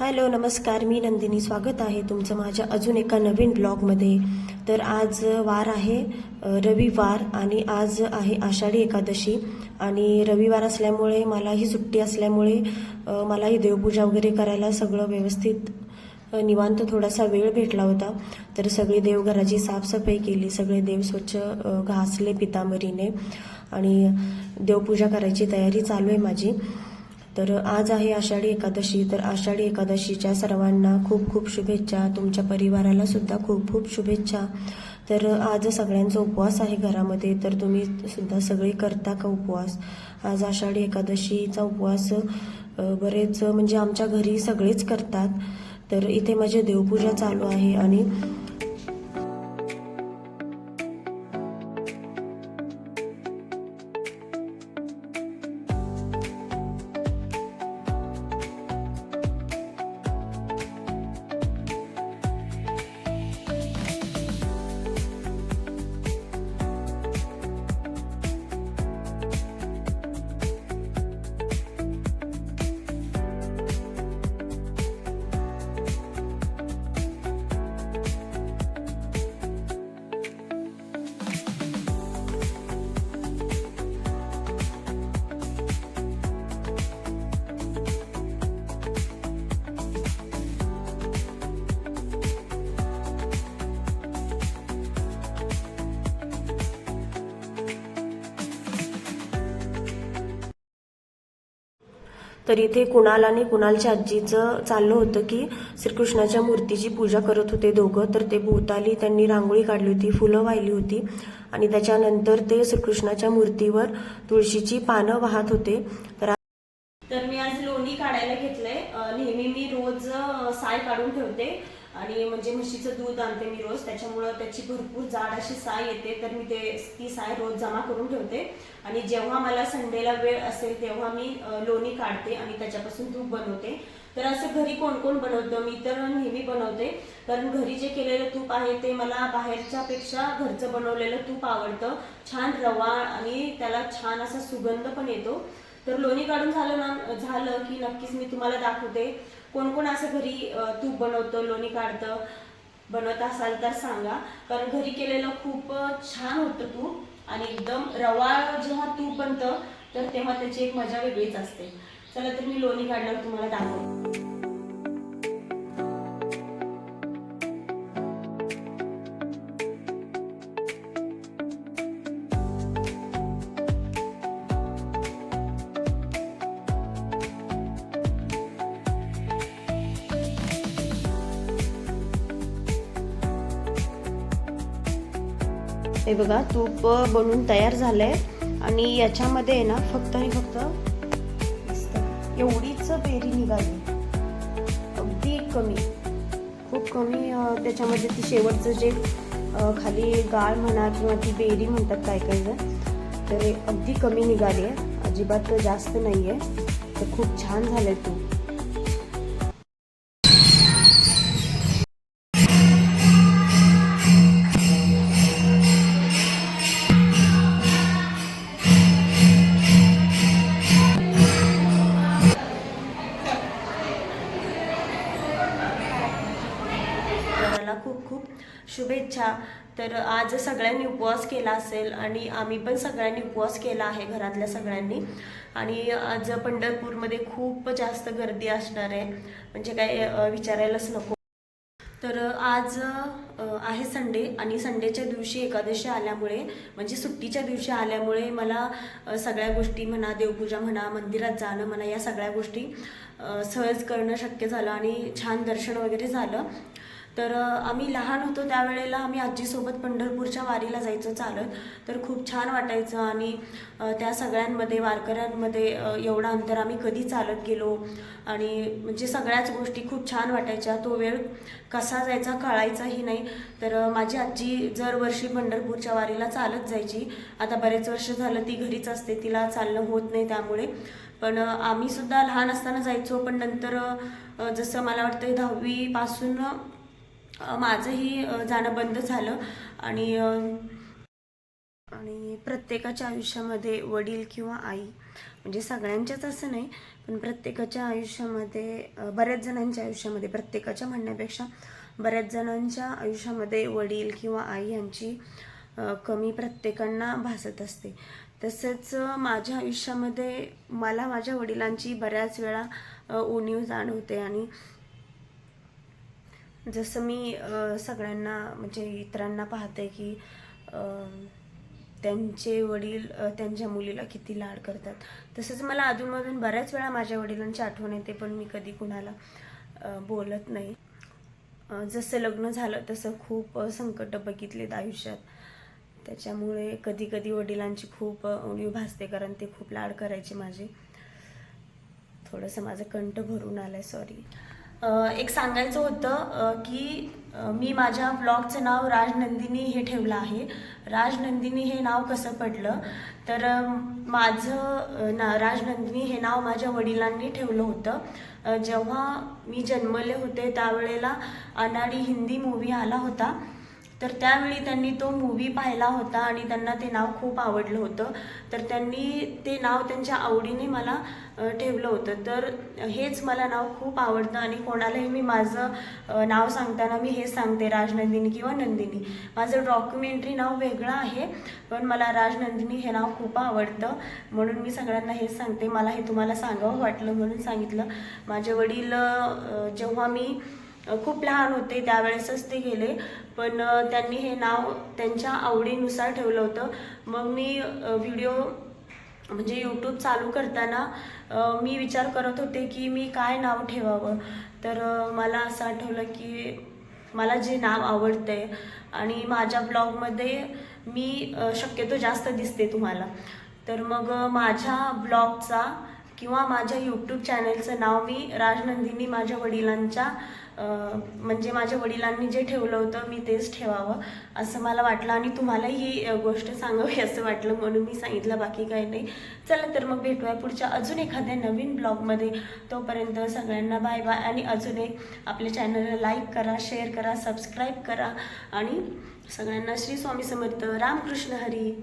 Hello नमस्कार. मी नंदिनी. स्वागत आहे तुमचं माझ्या अजून एका नवीन ब्लॉगमध्ये. तर आज वार आहे रविवार आणि आज आहे आषाढी एकादशी. आणि रविवार असल्यामुळे मलाही सुट्टी असल्यामुळे मला मलाही देवपूजा वगैरे करायला सगळं व्यवस्थित निवांत थोडासा वेळ भेटला होता. तर सगळी देवघराची साफसफाई केली. सगळे देव स्वच्छ घासले पितांबरीने. आणि देवपूजा करायची तयारी चालू आहे माझी. तर आज आहे आषाढी एकादशी. तर आषाढी एकादशीच्या सर्वांना खूप खूप शुभेच्छा. तुमच्या परिवाराला सुद्धा खूप खूप शुभेच्छा. तर आज सगळ्यांचा उपवास आहे घरामध्ये. तर तुम्ही सुद्धा सगळे करता का उपवास? आज आषाढी एकादशीचा उपवास बरेच म्हणजे आमच्या घरी सगळेच करतात. तर इथे माझी देवपूजा चालू आहे आणि तर इथे कुणाल आणि कुणालच्या आजीचं चाललं होतं की श्रीकृष्णाच्या मूर्तीची पूजा करत होते दोघं. तर ते भोवताली त्यांनी रांगोळी काढली होती फुलं वाहिली होती आणि त्याच्यानंतर ते श्रीकृष्णाच्या मूर्तीवर तुळशीची पानं वाहत होते. तर तर मी आज लोणी काढायला घेतलंय. नेहमी मी रोज साय काढून ठेवते. आणि म्हणजे म्हशीचं दूध आणते मी रोज त्याच्यामुळं त्याची भरपूर जाड अशी साय येते तर मी ते ती साय रोज जमा करून ठेवते. आणि जेव्हा मला संडेला वेळ असेल तेव्हा मी लोणी काढते आणि त्याच्यापासून तूप बनवते. तर असं घरी कोण कोण बनवतं? मी तर नेहमी बनवते. कारण घरी जे केलेलं तूप आहे ते मला बाहेरच्या पेक्षा घरचं बनवलेलं तूप आवडतं. छान रवा आणि त्याला छान असा सुगंध पण येतो. तर लोणी काढून झालं ना झालं की नक्कीच मी तुम्हाला दाखवते. कोण कोण असं घरी तूप बनवतं लोणी काढतं बनवत असाल तर सांगा. कारण घरी केलेलं खूप छान होतं तूप आणि एकदम रवा जेव्हा तूप बनतं तर तेव्हा त्याची एक मजा वेगळीच असते. चला तर मी लोणी काढल्यावर तुम्हाला दाखवते. हे बघा तूप बनवून तयार झालं आहे आणि याच्यामध्ये आहे ना फक्त आणि फक्त एवढीच बेरी निघाली. अगदी कमी. खूप कमी त्याच्यामध्ये ती शेवटचं जे खाली गाळ म्हणा किंवा ती बेरी म्हणतात काय काय जण तर अगदी कमी निघाली आहे. अजिबात जास्त नाही आहे तर खूप छान झालंय तूप. शुभेच्छा. तर आज सगळ्यांनी उपवास केला असेल आणि आम्ही पण सगळ्यांनी उपवास केला आहे घरातल्या सगळ्यांनी. आणि आज पंढरपूरमध्ये खूप जास्त गर्दी असणार आहे. म्हणजे काय विचारायलाच नको. तर आज आहे संडे आणि संडेच्या दिवशी एकादशी आल्यामुळे म्हणजे सुट्टीच्या दिवशी आल्यामुळे मला सगळ्या गोष्टी म्हणा देवपूजा म्हणा मंदिरात जाणं म्हणा या सगळ्या गोष्टी सहज करणं शक्य झालं आणि छान दर्शन वगैरे झालं. तर आम्ही लहान होतो त्यावेळेला आम्ही आजीसोबत पंढरपूरच्या वारीला जायचो चालत. तर खूप छान वाटायचं आणि त्या सगळ्यांमध्ये वारकऱ्यांमध्ये एवढं अंतर आम्ही कधी चालत गेलो. आणि म्हणजे सगळ्याच गोष्टी खूप छान वाटायच्या. तो वेळ कसा जायचा कळायचाही नाही. तर माझी आजी दरवर्षी पंढरपूरच्या वारीला चालत जायची. आता बरेच वर्ष झालं ती घरीच असते. तिला चालणं होत नाही त्यामुळे. पण आम्हीसुद्धा लहान असताना जायचो. पण नंतर जसं मला वाटतं दहावीपासून माझंही जाणं बंद झालं. आणि आणि प्रत्येकाच्या आयुष्यामध्ये वडील किंवा आई म्हणजे सगळ्यांच्याच असं नाही पण प्रत्येकाच्या आयुष्यामध्ये बऱ्याच जणांच्या आयुष्यामध्ये प्रत्येकाच्या म्हणण्यापेक्षा बऱ्याच जणांच्या आयुष्यामध्ये वडील किंवा आई यांची कमी प्रत्येकांना भासत असते. तसंच माझ्या आयुष्यामध्ये मला माझ्या वडिलांची बऱ्याच वेळा उणीव जाणवते आणि जसं मी सगळ्यांना म्हणजे इतरांना पाहते की त्यांचे वडील त्यांच्या मुलीला किती लाड करतात. तसंच मला अधूनमधून बऱ्याच वेळा माझ्या वडिलांची आठवण येते पण मी कधी कुणाला बोलत नाही. जसं लग्न झालं तसं खूप संकट बघितलेत आयुष्यात. त्याच्यामुळे कधी कधी वडिलांची खूप उणीव भासते कारण ते खूप लाड करायचे माझे. थोडंसं माझं कंठ भरून आलं आहे सॉरी एक सांगायचं होतं की मी माझ्या ब्लॉगचं नाव राजनंदिनी हे ठेवलं आहे. राजनंदिनी हे नाव कसं पडलं? तर माझं ना राजनंदिनी हे नाव माझ्या वडिलांनी ठेवलं होतं. जेव्हा मी जन्मले होते त्यावेळेला अनाडी हिंदी मूवी आला होता. तर त्यावेळी त्यांनी तो मूवी पाहिला होता आणि त्यांना ते नाव खूप आवडलं होतं. तर त्यांनी ते नाव त्यांच्या आवडीने मला ठेवलं होतं. तर हेच मला नाव खूप आवडतं आणि कोणालाही मी माझं नाव सांगताना मी हेच सांगते राजनंदिनी किंवा नंदिनी. माझं डॉक्युमेंटरी नाव वेगळं आहे पण मला राजनंदिनी हे नाव खूप आवडतं. म्हणून मी सगळ्यांना हेच सांगते. मला हे तुम्हाला सांगावं वाटलं म्हणून सांगितलं. माझे वडील जेव्हा मी खूप लहान होते त्यावेळेसच ते गेले. पण त्यांनी हे नाव त्यांच्या आवडीनुसार ठेवलं होतं. मग मी व्हिडिओ म्हणजे यूट्यूब चालू करताना मी विचार करत होते की मी काय नाव ठेवावं. तर मला असं आठवलं की मला जे नाव आवडतंय आणि माझ्या ब्लॉगमध्ये मी शक्यतो जास्त दिसते तुम्हाला. तर मग माझ्या ब्लॉगचा किंवा माझ्या यूट्यूब चॅनलचं नाव मी राजनंदिनी माझ्या वडिलांच्या म्हणजे माझ्या वडिलांनी जे ठेवलं होतं मी तेच ठेवावं असं मला वाटलं आणि तुम्हाला ही गोष्ट सांगावी असं वाटलं म्हणून मी सांगितलं बाकी काही नाही. चला तर मग भेटूया पुढच्या अजून एखाद्या नवीन ब्लॉगमध्ये. तोपर्यंत सगळ्यांना बाय बाय आणि अजून एक आपल्या चॅनलला लाईक करा शेअर करा सबस्क्राईब करा आणि सगळ्यांना श्री स्वामी समर्थ. रामकृष्ण हरी.